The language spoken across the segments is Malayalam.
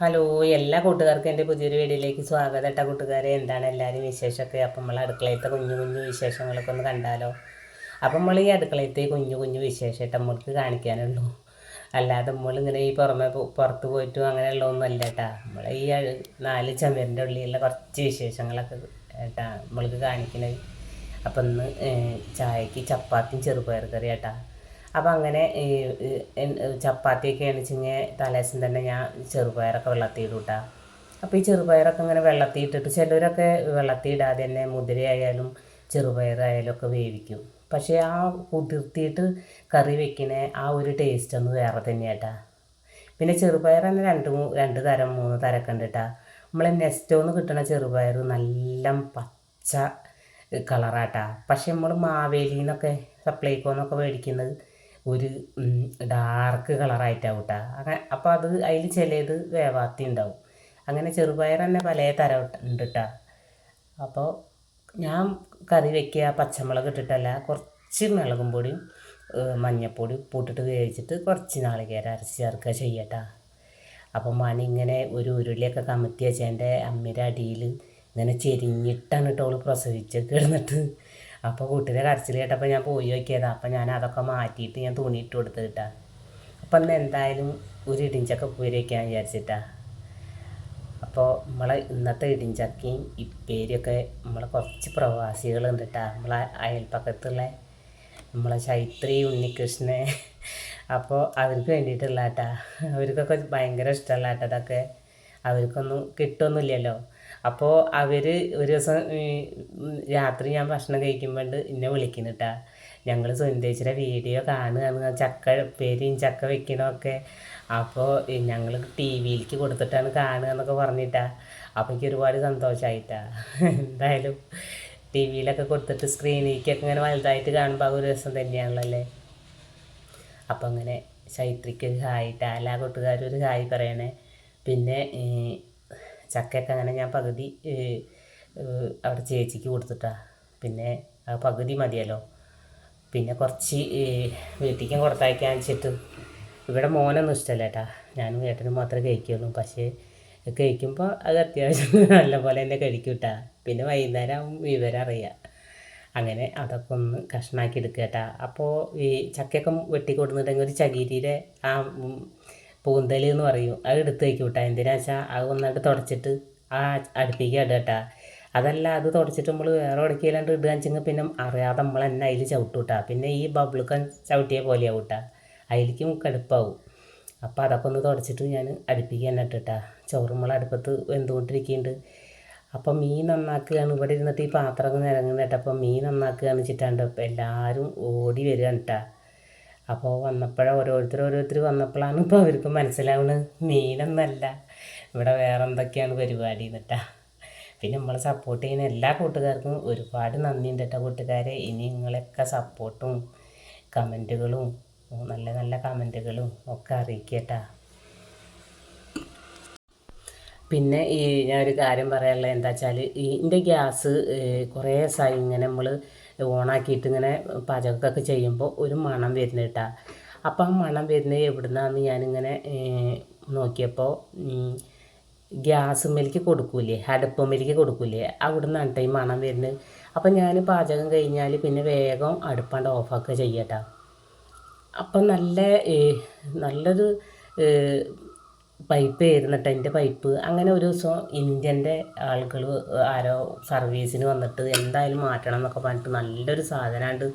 ഹലോ എല്ലാ കൂട്ടുകാർക്കും എന്റെ പുതിയൊരു വീഡിയോയിലേക്ക് സ്വാഗതം കേട്ടോ കൂട്ടുകാരെ. എന്താണ് എല്ലാവരും വിശേഷമൊക്കെ? അപ്പം നമ്മൾ അടുക്കളയത്തെ കുഞ്ഞു കുഞ്ഞു വിശേഷങ്ങളൊക്കെ ഒന്ന് കണ്ടാലോ? അപ്പം നമ്മൾ ഈ അടുക്കളയത്തെ കുഞ്ഞു കുഞ്ഞു വിശേഷമായിട്ട് നമ്മൾക്ക് കാണിക്കാനുള്ളൂ. അല്ലാതെ നമ്മളിങ്ങനെ ഈ പുറമെ പുറത്ത് പോയിട്ടും അങ്ങനെയുള്ള അല്ല കേട്ടാ നമ്മൾ ഈ നാല് ചമരിന്റെ ഉള്ളിലുള്ള കുറച്ച് വിശേഷങ്ങളൊക്കെ ഏട്ടാ നമ്മൾക്ക് കാണിക്കുന്നത് അപ്പം ഇന്ന് ചായക്ക് ചപ്പാത്തിയും ചെറുപയർ കറി കേട്ടാ അപ്പം അങ്ങനെ ചപ്പാത്തിയൊക്കെ ആണെച്ചിങ്ങനെ തലേദിവസം തന്നെ ഞാൻ ചെറുപയറൊക്കെ വെള്ളത്തിൽ ഇടും അപ്പോൾ ഈ ചെറുപയറൊക്കെ ഇങ്ങനെ വെള്ളത്തിൽ ഇട്ടിട്ട് ചിലരൊക്കെ വെള്ളത്തിൽ ഇടാതെ തന്നെ മുതിരയായാലും ചെറുപയറായാലും ഒക്കെ വേവിക്കും. പക്ഷേ ആ കുതിർത്തിയിട്ട് കറി വെക്കുന്ന ആ ഒരു ടേസ്റ്റ് ഒന്ന് വേറെ തന്നെയാട്ടാ. പിന്നെ ചെറുപയർ തന്നെ രണ്ട് രണ്ട് തരം മൂന്ന് തരമൊക്കെ ഉണ്ട് കേട്ടാ നമ്മളെ നെസ്റ്റോന്ന് കിട്ടുന്ന ചെറുപയർ നല്ല പച്ച കളറാട്ടാ. പക്ഷെ നമ്മൾ മാവേലിന്നൊക്കെ സപ്ലൈക്കോന്നൊക്കെ മേടിക്കുന്നത് ഒരു ഡാർക്ക് കളറായിട്ടാവും കേട്ടോ. അങ്ങനെ അപ്പോൾ അത് അതിൽ ചിലത് വേവാത്തി ഉണ്ടാവും അങ്ങനെ ചെറുപയർ തന്നെ പല തരം ഉണ്ട് കേട്ടോ അപ്പോൾ ഞാൻ കറി വെക്കുക പച്ചമുളക് ഇട്ടിട്ടല്ല കുറച്ച് മുളകും പൊടിയും ഏഹ് മഞ്ഞപ്പൊടി ഉപ്പിട്ടിട്ട് വേവിച്ചിട്ട് കുറച്ച് നാളികേരം അരച്ച് ചേർക്കുക ചെയ്യട്ടാ. അപ്പം മണി ഇങ്ങനെ ഒരു ഉരുളിയൊക്കെ കമത്തി വെച്ചതിന്റെ അമ്മയുടെ അടിയിൽ ഇങ്ങനെ ചെരിഞ്ഞിട്ടാണ് കേട്ടോ അവൾ പ്രസവിച്ച് കിടന്നിട്ട് അപ്പോൾ കുട്ടീനെ കരച്ചിൽ കേട്ടപ്പോൾ ഞാൻ പോയി നോക്കിയതാണ് അപ്പോൾ ഞാൻ അതൊക്കെ മാറ്റിയിട്ട് ഞാൻ തുണി ഇട്ട് കൊടുത്ത് കിട്ടാ അപ്പം ഇന്ന് എന്തായാലും ഒരു ഇടിഞ്ചക്ക ഉപ്പേരി വിചാരിച്ചിട്ടാ. അപ്പോൾ നമ്മളെ ഇന്നത്തെ ഇടിഞ്ചക്കയും ഇപ്പേരിയൊക്കെ നമ്മളെ കുറച്ച് പ്രവാസികളുണ്ട് കേട്ടോ നമ്മളെ അയൽപ്പക്കത്തുള്ള നമ്മളെ ചൈത്രി ഉണ്ണികൃഷ്ണൻ അപ്പോൾ അവർക്ക് വേണ്ടിയിട്ടുള്ള കേട്ടാ അവർക്കൊക്കെ ഭയങ്കര ഇഷ്ടമുള്ള കേട്ടോ അതൊക്കെ അവർക്കൊന്നും കിട്ടുമൊന്നുമില്ലല്ലോ അപ്പോൾ അവർ ഒരു ദിവസം രാത്രി ഞാൻ ഭക്ഷണം കഴിക്കുമ്പോൾ എന്നെ വിളിക്കുന്നു കേട്ടാ ഞങ്ങൾ സുനിതേച്ചിയുടെ വീഡിയോ കാണുകയാണ് ചക്ക പേരും ചക്ക വെക്കണമൊക്കെ അപ്പോൾ ഞങ്ങൾ ടി വിയിലേക്ക് കൊടുത്തിട്ടാണ് കാണുക എന്നൊക്കെ പറഞ്ഞിട്ടാ. അപ്പോൾ എനിക്ക് ഒരുപാട് സന്തോഷമായിട്ടാ എന്തായാലും ടി വിയിലൊക്കെ കൊടുത്തിട്ട് സ്ക്രീനിലേക്കൊക്കെ ഇങ്ങനെ വലുതായിട്ട് കാണുമ്പോൾ ഒരു രസം തന്നെയാണല്ലോ അല്ലേ? അപ്പം അങ്ങനെ ചൈത്രിക്ക് ഒരു ഹായിട്ടാ എല്ലാ കൂട്ടുകാരും ഒരു ഹായ് പറയണേ. പിന്നെ ചക്കയൊക്കെ അങ്ങനെ ഞാൻ പകുതി അവിടെ ചേച്ചിക്ക് കൊടുത്തിട്ടാ. പിന്നെ ആ പകുതി മതിയല്ലോ. പിന്നെ കുറച്ച് വീട്ടിലേക്കും കൊടുത്തയക്കാൻ വെച്ചിട്ട് ഇവിടെ മോനൊന്നും ഇഷ്ടമല്ല ഏട്ടാ ഞാനും ഏട്ടനും മാത്രമേ കഴിക്കുള്ളൂ പക്ഷേ കഴിക്കുമ്പോൾ അത് അത്യാവശ്യം നല്ലപോലെ തന്നെ കഴിക്കും കേട്ടാ. പിന്നെ വൈകുന്നേരം ആവും വിവരം അറിയാം. അങ്ങനെ അതൊക്കെ ഒന്ന് കഷ്ണാക്കി എടുക്കുക കേട്ടാ. അപ്പോൾ ഈ ചക്കയൊക്കെ വെട്ടി കൊടുത്തിട്ടുണ്ടെങ്കിൽ ഒരു ചകിരിയുടെ ആ ഉം, പൂന്തൽ എന്ന് പറയും. അത് എടുത്ത് വയ്ക്കും കേട്ടോ എന്തിനാ വെച്ചാൽ അത് ഒന്നായിട്ട് തുടച്ചിട്ട് ആ അടുപ്പിക്ക് ഇടുക കേട്ടാ അതല്ല അത് തുടച്ചിട്ട് നമ്മൾ വേറെ ഉടക്കിയില്ലാണ്ട് ഇടുക വെച്ചെങ്കിൽ പിന്നെ അറിയാതെ നമ്മൾ തന്നെ അതിൽ ചവിട്ടും കേട്ടാ പിന്നെ ഈ ബബിൾക്കൻ ചവിട്ടിയ പോലെയാവും കേട്ടാ അതിലേക്കും കടുപ്പാവും. അപ്പോൾ അതൊക്കെ ഒന്ന് തുടച്ചിട്ട് ഞാൻ അടുപ്പിക്ക് തന്നെ ഇട്ടിട്ടാ. ചോറ് നമ്മൾ അടുപ്പത്ത് വെന്തുകൊണ്ടിരിക്കുന്നുണ്ട്. അപ്പം മീൻ നന്നാക്കുകയാണ്. ഇവിടെ ഇരുന്നിട്ട് ഈ പാത്രമൊക്കെ നിരങ്ങുന്നിട്ട് അപ്പം മീൻ നന്നാക്കുകയാണ് വെച്ചിട്ടാണ്ട് അപ്പം എല്ലാവരും ഓടി വരികയാണ് കേട്ടാ അപ്പോൾ വന്നപ്പോഴ ഓരോരുത്തർ ഓരോരുത്തർ വന്നപ്പോഴാണ് ഇപ്പോൾ അവർക്ക് മനസ്സിലാവുന്നത് മീനൊന്നല്ല. ഇവിടെ വേറെ എന്തൊക്കെയാണ് പരിപാടി എന്നിട്ടാ. പിന്നെ നമ്മളെ സപ്പോർട്ട് ചെയ്യുന്ന എല്ലാ കൂട്ടുകാർക്കും ഒരുപാട് നന്ദിയുണ്ട് കേട്ടോ കൂട്ടുകാരെ. ഇനി നിങ്ങളൊക്കെ സപ്പോർട്ടും കമന്റുകളും നല്ല നല്ല കമന്റുകളും ഒക്കെ അറിയിക്കട്ടാ പിന്നെ ഈ ഞാനൊരു കാര്യം പറയാനുള്ളത് എന്താ വെച്ചാൽ ഈ എന്റെ ഗ്യാസ് കുറേ ദിവസമായി ഇങ്ങനെ നമ്മൾ ഓണാക്കിയിട്ട് ഇങ്ങനെ പാചകമൊക്കെ ചെയ്യുമ്പോൾ ഒരു മണം വരുന്നത് കേട്ടാ. അപ്പം ആ മണം വരുന്നത് എവിടുന്നാന്ന് ഞാനിങ്ങനെ നോക്കിയപ്പോൾ ഗ്യാസ് മേലേക്ക് കൊടുക്കൂലേ അടുപ്പ് മേലേക്ക് കൊടുക്കൂലേ അവിടുന്നാണ് കേട്ടോ ഈ മണം വരുന്നത്. അപ്പം ഞാൻ പാചകം കഴിഞ്ഞാൽ പിന്നെ വേഗം അടുപ്പാണ്ട് ഓഫാക്കുക ചെയ്യട്ടോ അപ്പം നല്ല നല്ലൊരു പൈപ്പ് ആയിരുന്നിട്ട് എന്റെ പൈപ്പ്. അങ്ങനെ ഒരു ദിവസം ഇന്ത്യന്റെ ആളുകൾ ആരോ സർവീസിന് വന്നിട്ട് എന്തായാലും മാറ്റണം എന്നൊക്കെ പറഞ്ഞിട്ട് നല്ലൊരു സാധനമാണ്ട്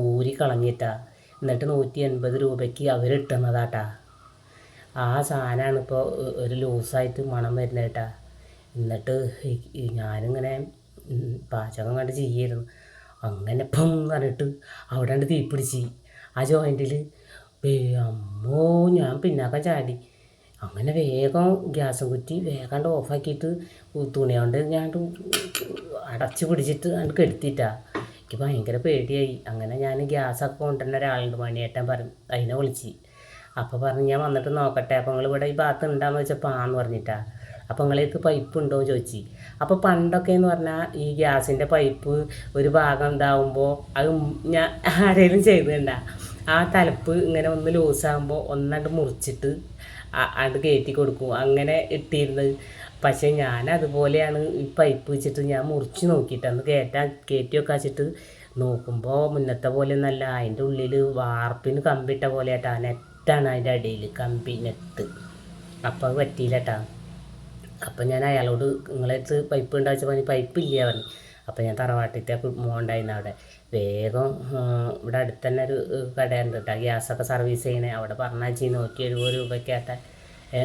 ഊരി കളഞ്ഞിട്ടാ. എന്നിട്ട് നൂറ്റി എൺപത് രൂപയ്ക്ക് അവർ ഇട്ടുന്നതാട്ടാ. ആ സാധനമാണ് ഇപ്പോൾ ഒരു ലൂസായിട്ട് മണം വരുന്നത് കേട്ടാ എന്നിട്ട് ഞാനിങ്ങനെ പാചകം കണ്ട് ചെയ്യായിരുന്നു. അങ്ങനെ ഇപ്പം പറഞ്ഞിട്ട് അവിടെ തീ പിടിച്ച് ആ ജോയിന്റിൽ അമ്മോ ഞാൻ പിന്നാക്കം ചാടി. അങ്ങനെ വേഗം ഗ്യാസ് കുറ്റി വേഗം ഓഫാക്കിയിട്ട് തുണി കൊണ്ട് ഞാൻ അടച്ച് പിടിച്ചിട്ട് അത് കെടുത്തിട്ടാ. എനിക്ക് ഭയങ്കര പേടിയായി. അങ്ങനെ ഞാൻ ഗ്യാസൊക്കെ കൊണ്ടുവരുന്ന ഒരാളുണ്ട് മണിയേട്ടൻ പറഞ്ഞു അതിനെ വിളിച്ച്. അപ്പോൾ പറഞ്ഞു ഞാൻ വന്നിട്ട് നോക്കട്ടെ അപ്പോൾ നിങ്ങൾ ഇവിടെ ഈ ഭാഗത്ത് ഉണ്ടാന്ന് വെച്ചപ്പോൾ ആന്ന് പറഞ്ഞിട്ടാ. അപ്പോൾ നിങ്ങളേക്ക് പൈപ്പ് ഉണ്ടോ എന്ന് ചോദിച്ചു. അപ്പോൾ പണ്ടൊക്കെ എന്ന് പറഞ്ഞാൽ ഈ ഗ്യാസിന്റെ പൈപ്പ് ഒരു ഭാഗം ഉണ്ടാവുമ്പോൾ അത് ഞാൻ ആരെങ്കിലും ചെയ്തിട്ടുണ്ടാ ആ തലപ്പ് ഇങ്ങനെ ഒന്ന് ലൂസാകുമ്പോൾ ഒന്നാണ്ട് മുറിച്ചിട്ട് അത് കയറ്റി കൊടുക്കും. അങ്ങനെ ഇട്ടിരുന്നത്. പക്ഷേ ഞാൻ അതുപോലെയാണ് ഈ പൈപ്പ് വെച്ചിട്ട് ഞാൻ മുറിച്ച് നോക്കിയിട്ട് അന്ന് കയറ്റാൻ കയറ്റി വെക്കാൻ വെച്ചിട്ട് നോക്കുമ്പോൾ മുന്നത്തെ പോലെ ഒന്നല്ല അതിന്റെ ഉള്ളിൽ വാർപ്പിന് കമ്പിട്ട പോലെ ആട്ടാ നെറ്റാണ് അതിന്റെ അടിയിൽ കമ്പി നെറ്റ്. അപ്പോൾ അത് പറ്റിയില്ല കേട്ടാ അപ്പം ഞാൻ അയാളോട് നിങ്ങളടുത്ത് പൈപ്പ് ഉണ്ടാച്ച പറഞ്ഞ് പൈപ്പ് ഇല്ല പറഞ്ഞു. അപ്പം ഞാൻ തറവാട്ടിലേക്ക് മോണ്ടായിരുന്നു അവിടെ. വേഗം ഇവിടെ അടുത്ത് തന്നെ ഒരു കടയുണ്ട് കേട്ടോ ഗ്യാസൊക്കെ സർവീസ് ചെയ്യണേ. അവിടെ പറഞ്ഞാൽ നൂറ്റി എഴുപത് രൂപയ്ക്കാത്ത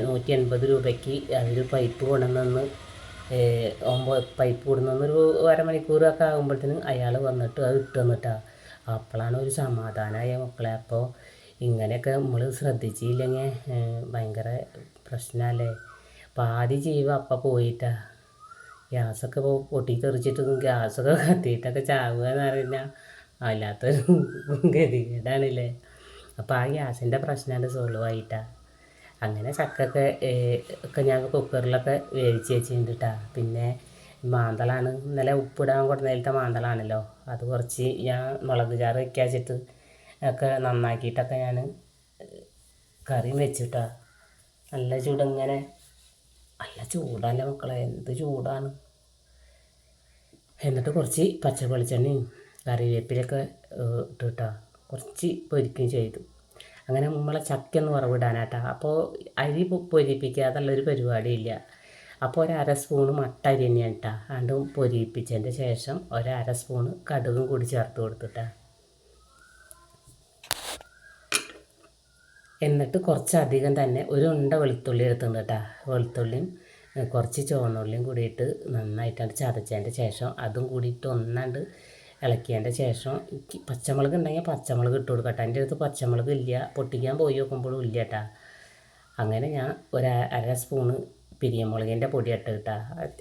നൂറ്റി എൺപത് രൂപയ്ക്ക് അതൊരു പൈപ്പ് കൊണ്ടുവന്ന് ഒമ്പത് പൈപ്പ് കൊണ്ടുവന്നൊരു അരമണിക്കൂറൊക്കെ ആകുമ്പോഴത്തേനും അയാൾ വന്നിട്ട് അത് ഇട്ട് തന്നിട്ടാണ് അപ്പോഴാണ് ഒരു സമാധാനമായ മക്കളെ. അപ്പോൾ ഇങ്ങനെയൊക്കെ നമ്മൾ ശ്രദ്ധിച്ചില്ലെങ്കിൽ ഭയങ്കര പ്രശ്നമല്ലേ പാതി ജീവ അപ്പം പോയിട്ടാ. ഗ്യാസൊക്കെ ഇപ്പോൾ പൊട്ടിത്തെറിച്ചിട്ടൊന്നും ഗ്യാസൊക്കെ കത്തിയിട്ടൊക്കെ ചാവുക എന്ന് പറഞ്ഞാൽ അല്ലാത്തൊരു ഗതികേടാണല്ലേ. അപ്പോൾ ആ ഗ്യാസിന്റെ പ്രശ്നമാണ് സോൾവ് ആയിട്ടാണ് അങ്ങനെ ചക്കൊക്കെ ഒക്കെ ഞാൻ കുക്കറിലൊക്കെ വേവിച്ച് വെച്ചിട്ടുണ്ട് പിന്നെ മാന്തളാണ്. ഇന്നലെ ഉപ്പിടാൻ കൊടുന്നതിലത്തെ മാന്തളാണല്ലോ. അത് കുറച്ച് ഞാൻ മുളക് ചാറ് വയ്ക്കാച്ചിട്ട് ഒക്കെ നന്നാക്കിയിട്ടൊക്കെ ഞാൻ കറിയും വെച്ചിട്ടാ. നല്ല ചൂടിങ്ങനെ നല്ല ചൂടല്ലേ മക്കളെ? എന്ത് ചൂടാണ്. എന്നിട്ട് കുറച്ച് പച്ച വെളിച്ചെണ്ണയും കറിവേപ്പിലൊക്കെ ഇട്ടിട്ടാ കുറച്ച് പൊരിക്കുകയും ചെയ്തു. അങ്ങനെ നമ്മളെ ചക്കയൊന്ന് വറവിടാനാട്ടാ അപ്പോൾ അരി പൊരിപ്പിക്കാതുള്ളൊരു പരിപാടിയില്ല. അപ്പോൾ ഒരു അര സ്പൂണ് മട്ട അരി തന്നെയാണ് കേട്ടോ അതുകൊണ്ട് പൊരിപ്പിച്ചതിന്റെ ശേഷം ഒരു അര സ്പൂണ് കടുകും കൂടി ചേർത്ത് കൊടുത്തിട്ടാ. എന്നിട്ട് കുറച്ചധികം തന്നെ ഒരു ഉണ്ട വെളുത്തുള്ളി എടുത്തിട്ടുണ്ട് കേട്ടോ. വെളുത്തുള്ളിയും കുറച്ച് ചുവന്നുള്ളിയും കൂടിയിട്ട് നന്നായിട്ടാണ് ചതച്ചതിന്റെ ശേഷം അതും കൂടിയിട്ട് ഒന്നാണ്ട് ഇളക്കിയതിന്റെ ശേഷം പച്ചമുളക് ഉണ്ടെങ്കിൽ പച്ചമുളക് ഇട്ട് കൊടുക്കട്ടെ എന്റെ അടുത്ത് പച്ചമുളക് ഇല്ല. പൊട്ടിക്കാൻ പോയി നോക്കുമ്പോഴും ഇല്ല കേട്ടാ. അങ്ങനെ ഞാൻ ഒരു അര സ്പൂണ് പിരിയമുളകിന്റെ പൊടി ഇട്ട് കിട്ടാ.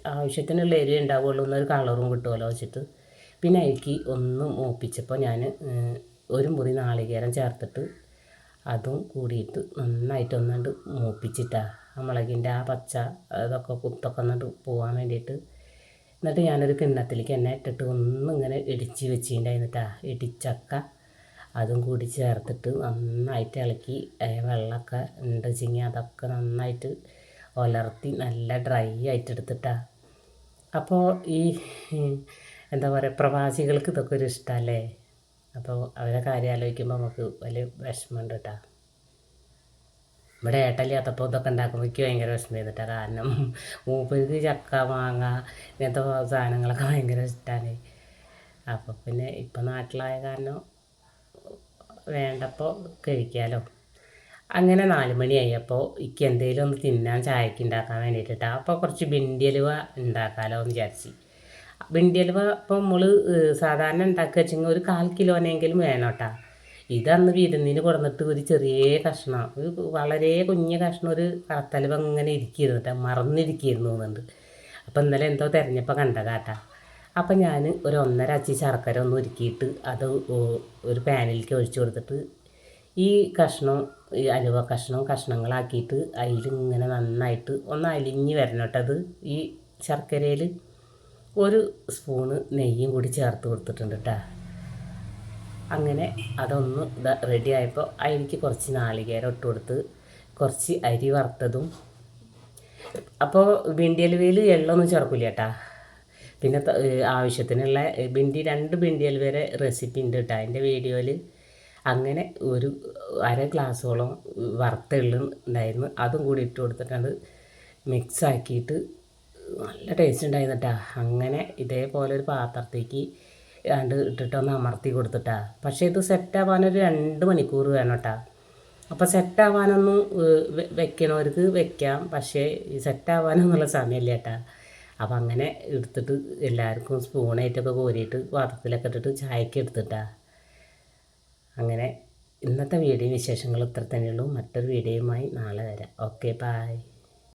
ആവശ്യത്തിനുള്ള എരിവ് ഉണ്ടാവുള്ളൂ. എന്നൊരു കളറും കിട്ടുമല്ലോ വെച്ചിട്ട്. പിന്നെ അഴുക്കി ഒന്ന് മൂപ്പിച്ചപ്പോൾ ഞാൻ ഒരു മുറി നാളികേരം ചേർത്തിട്ട് അതും കൂടിയിട്ട് നന്നായിട്ട് ഒന്നാണ്ട് മൂപ്പിച്ചിട്ടാ. മുളകിന്റെ ആ പച്ച അതൊക്കെ കുത്തൊക്കെ ഒന്ന് പോകാൻ വേണ്ടിയിട്ട്. എന്നിട്ട് ഞാനൊരു കിണ്ണത്തിലേക്ക് എന്നെ ഇട്ടിട്ട് ഒന്നും ഇങ്ങനെ ഇടിച്ച് വെച്ചിട്ടുണ്ടായിരുന്നിട്ടാ ഇടിച്ചക്ക അതും കൂടി ചേർത്തിട്ട് നന്നായിട്ട് ഇളക്കി വെള്ളമൊക്കെ ഉണ്ട് വെച്ചെങ്കിൽ അതൊക്കെ നന്നായിട്ട് ഒലർത്തി നല്ല ഡ്രൈ ആയിട്ട് എടുത്തിട്ടാ. അപ്പോൾ ഈ എന്താ പറയുക പ്രവാസികൾക്ക് ഇതൊക്കെ ഒരു ഇഷ്ടമല്ലേ? അപ്പോൾ അവരെ കാര്യം ആലോചിക്കുമ്പോൾ നമുക്ക് വലിയ വിഷമമുണ്ട് കേട്ടോ. ഇവിടെ ഏട്ടല്ലാത്തപ്പോൾ ഇതൊക്കെ ഉണ്ടാക്കുമ്പോൾ എനിക്ക് ഭയങ്കര വിഷമം ചെയ്തിട്ടാണ് കാരണം മൂപ്പർക്ക് ചക്ക മാങ്ങ ഇങ്ങനത്തെ സാധനങ്ങളൊക്കെ ഭയങ്കര ഇഷ്ടമാണ് അപ്പോൾ പിന്നെ ഇപ്പം നാട്ടിലായ കാരണം വേണ്ടപ്പോൾ കഴിക്കാമല്ലോ അങ്ങനെ നാല് മണിയായപ്പോൾ എനിക്ക് എന്തെങ്കിലും ഒന്ന് തിന്നാൻ ചായക്ക് ഉണ്ടാക്കാൻ വേണ്ടിയിട്ടാണ് അപ്പോൾ കുറച്ച് ബിണ്ടിയലുവ ഉണ്ടാക്കാമല്ലോ എന്ന് വിചാരിച്ചു. ബിണ്ടിയലുവ ഇപ്പോൾ നമ്മൾ സാധാരണ ഉണ്ടാക്കുക വെച്ചെങ്കിൽ ഒരു കാൽ കിലോനെങ്കിലും വേണം കേട്ടോ. ഇതന്ന് വിരുന്നിന് കൊടുന്നിട്ട് ഒരു ചെറിയ കഷ്ണം ഒരു വളരെ കുഞ്ഞ കഷ്ണം ഒരു കറത്തലവ് അങ്ങനെ ഇരിക്കുന്നു കേട്ടോ മറന്നിരിക്കുന്നു എന്നുണ്ട് അപ്പം ഇന്നലെ എന്തോ തിരഞ്ഞപ്പോൾ കണ്ടതാട്ടാ അപ്പം ഞാൻ ഒരു ഒന്നര അച്ചി ശർക്കര ഒന്ന് ഒരുക്കിയിട്ട് അത് ഒരു പാനിലേക്ക് ഒഴിച്ചു കൊടുത്തിട്ട് ഈ കഷ്ണം ഈ അലുവ കഷ്ണം കഷ്ണങ്ങളാക്കിയിട്ട് അതിലിങ്ങനെ നന്നായിട്ട് ഒന്ന് അലിഞ്ഞ് വരണം കേട്ടോ അത്. ഈ ശർക്കരയിൽ ഒരു സ്പൂണ് നെയ്യും കൂടി ചേർത്ത് കൊടുത്തിട്ടുണ്ട് കേട്ടോ അങ്ങനെ അതൊന്ന് റെഡി ആയപ്പോൾ അതിലേക്ക് കുറച്ച് നാളികേരം ഇട്ട് കൊടുത്ത് കുറച്ച് അരി വറുത്തതും. അപ്പോൾ ബിണ്ടിയലുവയിൽ എള്ളൊന്നും ചേർക്കില്ല കേട്ടാ പിന്നെ ആവശ്യത്തിനുള്ള ബിണ്ടി രണ്ട് ബിണ്ടിയൽ വരെ റെസിപ്പി ഉണ്ട് കേട്ടോ അതിന്റെ വീഡിയോയിൽ അങ്ങനെ ഒരു അര ഗ്ലാസ്സോളം വറുത്ത എള്ള് ഉണ്ടായിരുന്നു. അതും കൂടി ഇട്ട് കൊടുത്തിട്ടാണ് മിക്സ് ആക്കിയിട്ട് നല്ല ടേസ്റ്റ് ഉണ്ടായിരുന്നു കേട്ടോ അങ്ങനെ ഇതേപോലെ ഒരു പാത്രത്തേക്ക് രണ്ട് ഇട്ടിട്ടൊന്ന് അമർത്തി കൊടുത്തിട്ടാ. പക്ഷേ ഇത് സെറ്റാവാനൊരു രണ്ട് മണിക്കൂർ വേണം കേട്ടാ അപ്പോൾ സെറ്റാവാനൊന്നും വെക്കണവർക്ക് വെക്കാം. പക്ഷേ സെറ്റാവാനൊന്നുള്ള സമയമില്ല കേട്ടാ അപ്പോൾ അങ്ങനെ എടുത്തിട്ട് എല്ലാവർക്കും സ്പൂണായിട്ടൊക്കെ കോരിയിട്ട് പാത്രത്തിലൊക്കെ ഇട്ടിട്ട് ചായക്ക് എടുത്തിട്ടാ. അങ്ങനെ ഇന്നത്തെ വീഡിയോ വിശേഷങ്ങൾ ഇത്ര തന്നെയുള്ളൂ. മറ്റൊരു വീഡിയോയുമായി നാളെ വരാം. Okay bye.